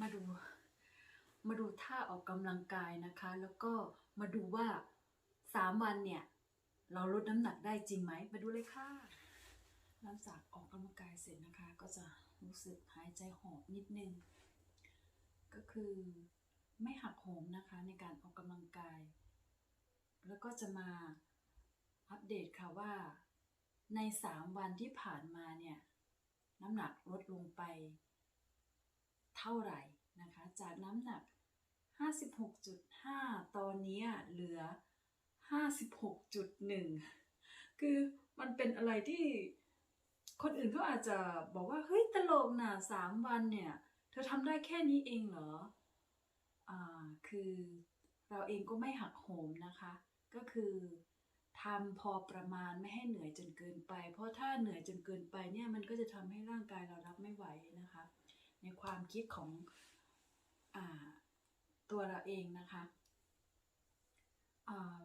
มาดู มาดูท่าออกกำลังกายนะคะ แล้วก็มาดูว่าสามวันเนี่ย เราลดน้ำหนักได้จริงไหม มาดูเลยค่ะหลังจากออกกำลังกายเสร็จนะคะ ก็จะรู้สึกหายใจหอบนิดนึง ก็คือไม่หักโหมนะคะในการออกกำลังกาย แล้วก็จะมาอัปเดตค่ะว่าใน 3 วันที่ผ่านมาเนี่ย น้ำหนักลดลงไป เท่าไหร่นะคะ จากน้ำหนัก 56.5 ตอนนี้เหลือ 56.1 คือมันเป็นอะไรที่คนอื่นเขาอาจจะบอกว่า เฮ้ย ตลกนะสามวันเนี่ย เธอทำได้แค่นี้เองเหรอ อ่า คือเราเองก็ไม่หักโหมนะคะ ก็คือทำพอประมาณไม่ให้เหนื่อยจนเกินไป เพราะถ้าเหนื่อยจนเกินไปเนี่ยมันก็จะทำให้ร่างกายเรารับไม่ไหวนะคะ ในความคิดของอตัวเราเองนะคะ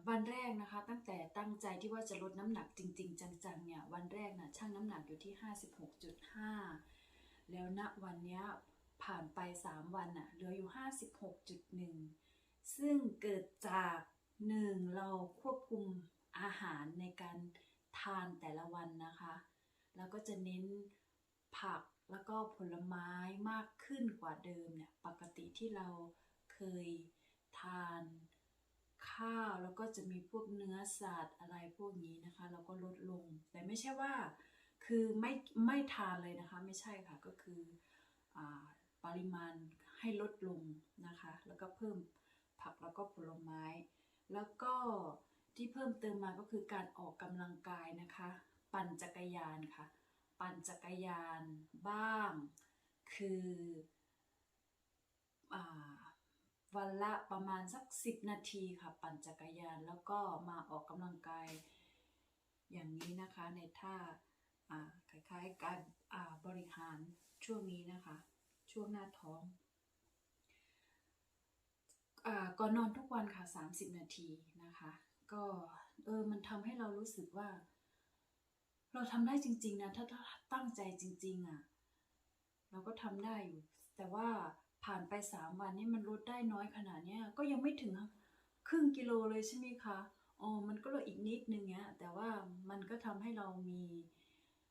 วันแรกนะคะ ตั้งแต่ตั้งใจที่ว่าจะลดน้ำหนักจริง ๆ จังๆเนี่ยวันแรกนะ่ะชั่งน้ำหนักอยู่ที่ 56.5 แล้วณวันนี้ผ่านไป 3 วันน่ะเหลืออยู่ 56.1 ซึ่งเกิดจากหนึ่งเราควบคุมอาหารในการทานแต่ละวันนะคะ แล้วก็จะเน้นผัก แล้วก็ผลไม้มากขึ้นกว่าเดิมเนี่ยปกติที่เราเคยทานข้าวแล้วก็จะมีพวกเนื้อสัตว์อะไรพวกนี้นะคะเราก็ลดลง แต่ไม่ใช่ว่าคือไม่ไม่ทานเลยนะคะ ไม่ใช่ค่ะก็คืออปริมาณให้ลดลงนะคะ แล้วก็เพิ่มผักแล้วก็ผลไม้ แล้วก็ที่เพิ่มเติมมาก็คือการออกกำลังกายนะคะ ปั่นจักรยานค่ะ ปั่นจักรยานบ้าง คืออวันละประมาณสัก 10 นาทีค่ะ ปั่นจักรยานแล้วก็มาออกกำลังกายอย่างนี้นะคะในท่าคล้ายๆการบริหารช่วงนี้นะคะ ช่วงหน้าท้องอก่อนนอนทุกวันค่ะ 30 นาทีนะคะ ก็เออมันทำให้เรารู้สึกว่า เราทำได้จริง ๆ นะถ้าถ้าตั้งใจจริง ๆอะ เราก็ทำได้อยู่ แต่ว่าผ่านไป3วันนี่มันลดได้น้อยขนาดเนี้ย ก็ยังไม่ถึงครึ่งกิโลเลยใช่ไหมคะอ๋อมันก็ลยอีกนิดนึงเนี้ย แต่ว่ามันก็ทำให้เรามี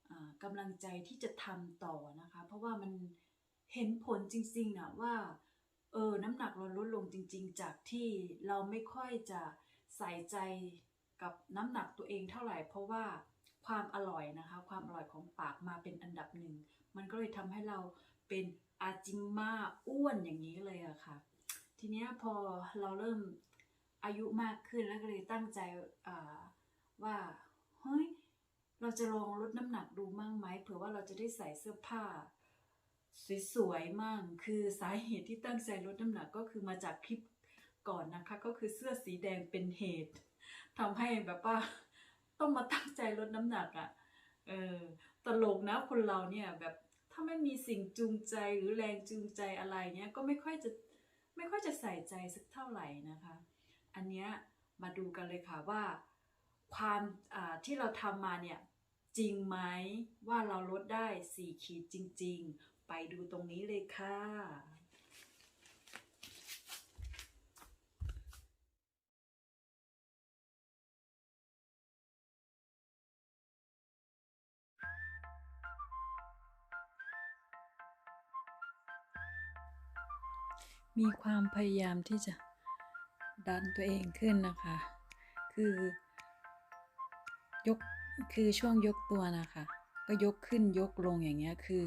อ่ากำลังใจที่จะทำต่อนะคะ เพราะว่ามันเห็นผลจริงๆนะว่าเออน้ำหนักเราลดลงจริง ๆ จากที่เราไม่ค่อยจะใส่ใจกับน้ำหนักตัวเองเท่าไหร่ เพราะว่า ความอร่อยนะคะ ความอร่อยของปากมาเป็นอันดับหนึ่ง มันก็เลยทำให้เราเป็นอาจิมมาอ้วนอย่างนี้เลยอะค่ะ ทีนี้พอเราเริ่มอายุมากขึ้นแล้วก็เลยตั้งใจว่าเฮ้ยเราจะลองลดน้ำหนักดูมั่งไหมเผื่อว่าเราจะได้ใส่เสื้อผ้าสวยๆมั่งคือสาเหตุที่ตั้งใจลดน้ำหนักก็คือมาจากคลิปก่อนนะคะ ก็คือเสื้อสีแดงเป็นเหตุทำให้แบบว่า ต้องมาตั้งใจลดน้ำหนักอะ่ะเออตลกนะคนเราเนี่ยแบบถ้าไม่มีสิ่งจูงใจหรือแรงจูงใจอะไรเนี้ยก็ไม่ค่อยจะไม่ค่อยจะใส่ใจสักเท่าไหร่นะคะ อันเนี้ยมาดูกันเลยค่ะว่า ความที่เราทำมาเนี่ยจริงไหมว่าเราลดได้ 4 ขีดจริง ๆ ไปดูตรงนี้เลยค่ะ มีความพยายามที่จะดันตัวเองขึ้นนะคะ คือยกคือช่วงยกตัวนะคะ ก็ยกขึ้นยกลงอย่างเงี้ยคือ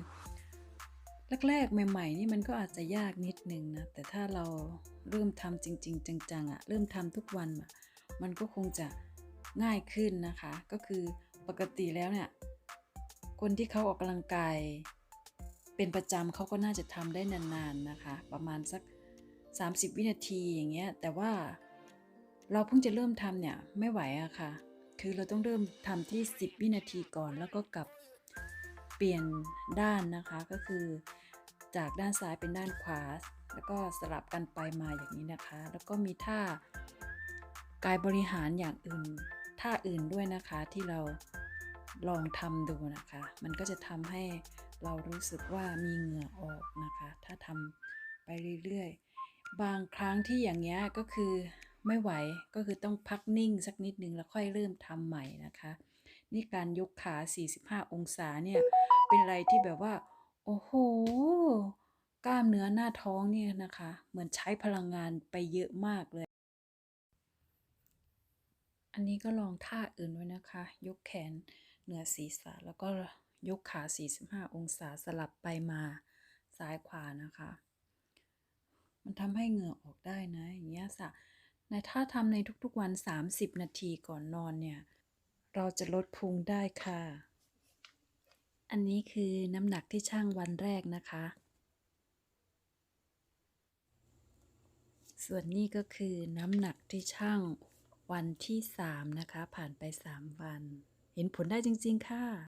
แรกๆใหม่ๆนี่มันก็อาจจะยากนิดนึงนะแต่ถ้าเราเริ่มทำจริง ๆ จังๆอะ่ะเริ่มทำทุกวันอะมันก็คงจะง่ายขึ้นนะคะ ก็คือปกติแล้วเนี่ยคนที่เขาออกกำลังกายเป็นประจำเขาก็น่าจะทำได้นานๆนะคะ ประมาณสัก 30 วินาทีอย่างเงี้ย แต่ว่าเราเพิ่งจะเริ่มทำเนี่ยไม่ไหวอะค่ะ คือเราต้องเริ่มทำที่ 10 วินาทีก่อน แล้วก็กลับเปลี่ยนด้านนะคะ ก็คือจากด้านซ้ายเป็นด้านขวา แล้วก็สลับกันไปมาอย่างนี้นะคะ แล้วก็มีท่ากายบริหารอย่างอื่น ท่าอื่นด้วยนะคะที่เราลองทำดูนะคะ มันก็จะทำให้เรารู้สึกว่ามีเหงื่อออกนะคะ ถ้าทำไปเรื่อยๆ บางครั้งที่อย่างเงี้ยก็คือไม่ไหวก็คือต้องพักนิ่งสักนิดนึงแล้วค่อยเริ่มทำใหม่นะคะ นี่การยกขา 45 องศาเนี่ยเป็นอะไรที่แบบว่า โอ้โห กล้ามเนื้อหน้าท้องเนี่ยนะคะ เหมือนใช้พลังงานไปเยอะมากเลย อันนี้ก็ลองท่าอื่นไว้นะคะ ยกแขนเหนือศีรษะแล้วก็ยกขา 45 องศาสลับไปมาซ้ายขวานะคะ มันทำให้เหงื่อออกได้นะอย่างเงี้ยสะในถ้าทำในทุกๆวัน 30 นาทีก่อนนอนเนี่ย เราจะลดพุงได้ค่ะ อันนี้คือน้ำหนักที่ช่างวันแรกนะคะ ส่วนนี้ก็คือน้ำหนักที่ช่างวันที่ 3 นะคะ ผ่านไป 3 วัน เห็นผลได้จริง ๆ ค่ะ